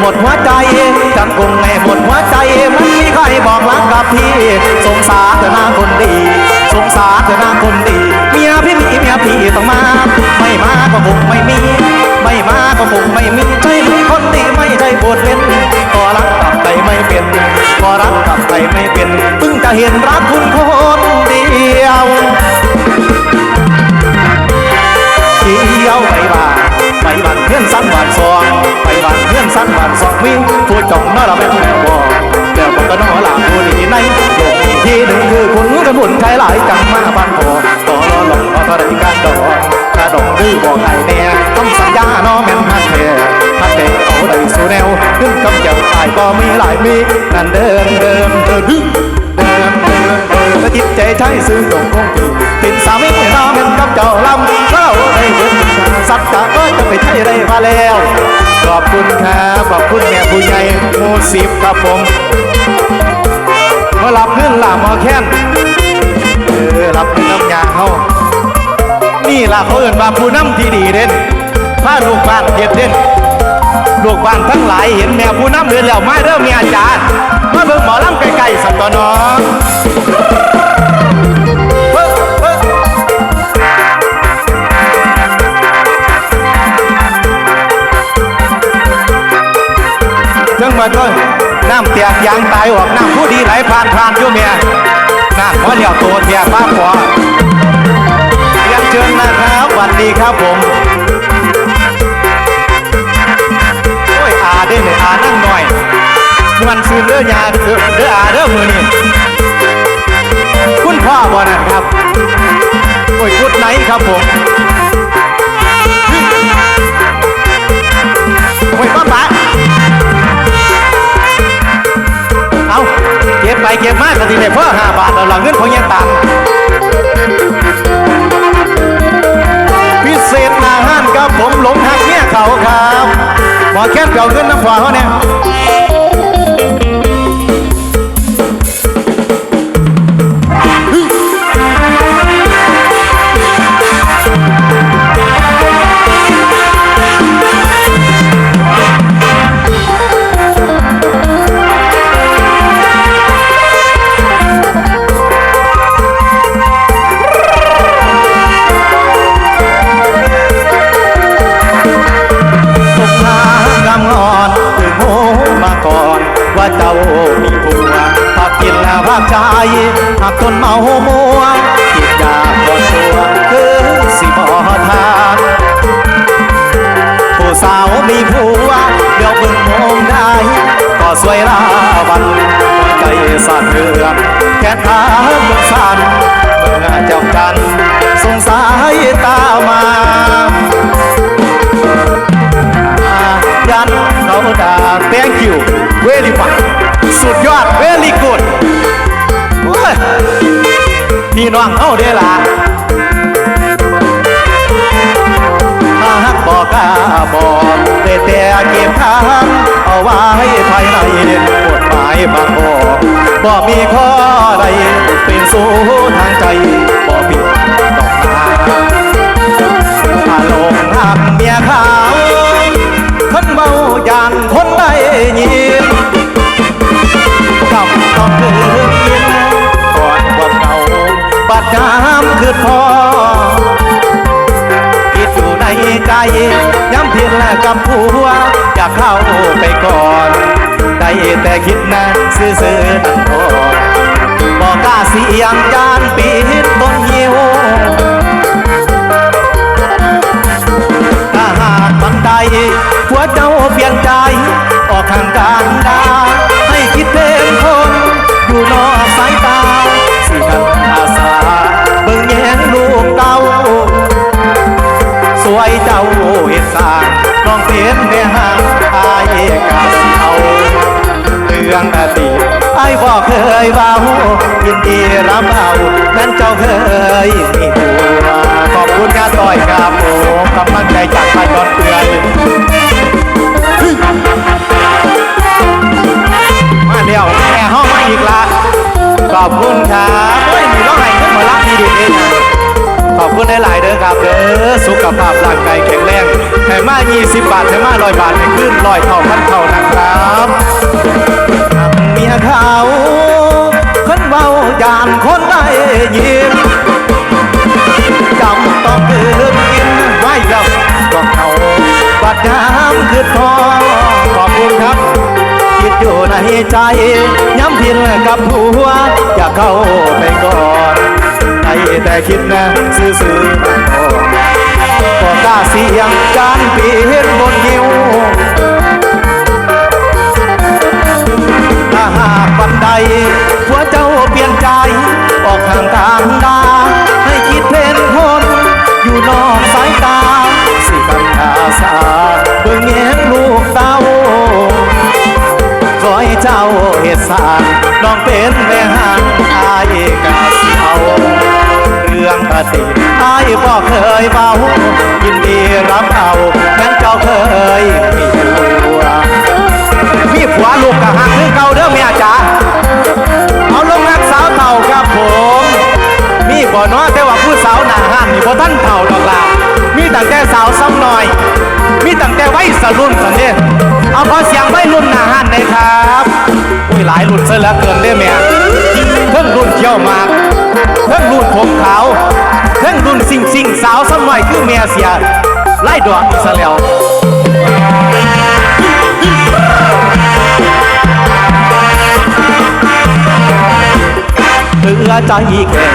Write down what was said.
หมดหัวใจจังคงให้หมดหัวใจมันมีใครบอกรักกับพี่สงสารเธอน้าคนดี สงสารเธอน้าคนดีเมียพี่มีเมียพี่ต้องมา ไม่มาก็คงไม่มี ไม่มาก็คงไม่มีใช่ไหมคนดีไม่ใช่บทเล่นก็รักกับใครไม่เป็นก็รักกับใครไม่เป็นเพิ่งจะเห็นรักคุณคนเดียว เพื่อนสั้นบานสองไปบานเพื่อนสั้นบานสองมีผู้จงนอละแม่แม่บอกแล้วมันก็นอหลาผู้ดีในโลกที่หนึ่งคือคุณกันบุญใครหลายจังมาบ้านพอต่อรอหลงรอท่าไรกันดอกถ้าดอกดื้อบอกไงแน่ต้องสัญญาน้องแม่นฮักแท้ฮักแท้เอาได้สู่แนวขึ้นคำเจ้าชายก็มีหลายมีนั่นเดินเดินเดินเดินเดินเดินเดินและจิตใจใช้ซื้อตรงคงคือเป็นสามีน้องแม่นกับเจ้าลำเล่าได้เห็น สัตว์กะก็จะไปใช้ได้มาแล้ว ขอบคุณครับขอบคุณแม่ผู้ใหญ่หมูสิบครับผมมาหลับเงินหลับมาแค้นเออหลับเงินน้ำยาเขานี่ล่ะเขาเอื่นว่าผู้นำที่ดีเด่นถ้าลูกบ้านเห็ดเด่นลูกบ้านทั้งหลายเห็นแม่ผู้นำเดินแล้วมาเริ่มมีอาจารย์มาเบิ่งหมอลำไกลๆสัตว์ตัวน้อง ยกยางตายออกน้ำผู้ดีไหลผ่านผ่านอยู่เมียน้ำเพราะเดียวตัวเทียป้าขวาเรียนเชิญนะครับสวัสดีครับผมโอ้ยอาได้เลยอานั่งหน่อยมวนซื้อเลือยาเด้อเด้ออาเด้อมือนี่คุณพ่อบ่นั่นครับโอ้ยกุดไหนครับผมโอ้ยป้าป๋า เก็บไปเก็บมากกะทีเนี่ยเพิ่ห้าบาทเราหลังเงินของยังตังพิเศษหนาห้านกับผมหลงหักเนี่ยเขาครับหมอแค่เก่าเงินน้ำฝาเขาเนี่ย สวยราวันหัวใจสั่นเรือนแค่ทางสั่นเมื่อเจ้ากันสงสายตามายันเขาด่า thank you very much สุดยอด very good พี่น้องเขาเด้ล่ะมาฮักบอกกาบอกแต่แต่เก็บทาง ไว้ภายในกฎหมายบางบอกบ่มีข้อใดเป็นสู้ทางใจบ่ผิดต้องมาถ้าลงหักเมียขาวคนเมาอย่างคนได้ยินกับต้องเดินยินก่อนวันเก่าปัดน้ำคือพอคิดอยู่ในใจย้ำเพียงและกับผัว เข้าไปก่อนได้แต่คิดนะซื่อๆนั่นพอบอกกล้าเสียงยานปีดต้นหิวถ้าหากมันใดหัวเจ้าเปลี่ยนใจออกทางการด รื่องอดีตไอ้ายบ่เคยเบายินดีรับเอานั้นเจ้าเคยมีหัวขอบคุณงานต่อยครับผมกำลังใจจากบ้านดอนเกลือน องนะขอบคุณหลายๆเด้อครับเด้อสุขภาก20 บาทให้มาร้อยบาทให้ขึ้นร้อยเท่าพันเท่านะครับเมียเขาคนเบายานคนได้ยินจำต้องเกินกินไว้แล้วบอกเขาบัดยามคือทองขอบคุณครับคิดอยู่ในใจ ย้ำพินกับผัว อย่าเข้าไปก่อนให้แต่คิดนะ ซื่อๆาเสียงการปีนบนยิวถ้าหากันไดหัวเจ้าเปลี่ยนใจ ออกทางทางดา ให้คิดเพนคนอยู่นอกสายตา สิกันอาสาเบิ่งแง้มลูกเต้าขอให้เจ้าเหตุสารน้องเป็นแม่หางอายกาสี ยวเรื่องปฏิอายก็เคยเบายินดีรับเอาแม้นเจ้าเคยมีผัวมีผัวลูกกะหักคือเก่าเด้อแม่จ๋าเอาลงรักสาวเต่าครับผม มีบ่เน้อแต่ว่าผู้สาวหน้าห้านนี่บ่ท่านเต่าดอกล่ะมีตั้งแต่สาวซ้ำหน่อย มีตั้งแต่ไวัยสรุ่นสันเด้เอาขอเสียงไวัยรุ่นหน้าห้านหน่อยครับอุ้ยหลายรุ่นซะเหลือเกินเด้อแม่เพิ่งรุ่นเขี้ยวมากเพิ่งรุ่นผมขาว เพิ่งรุ่นสิ่งสิ่งสาวสมัยคือเมียเสียไล่ดอกอีกซะแล้วเหลือใจแข็ง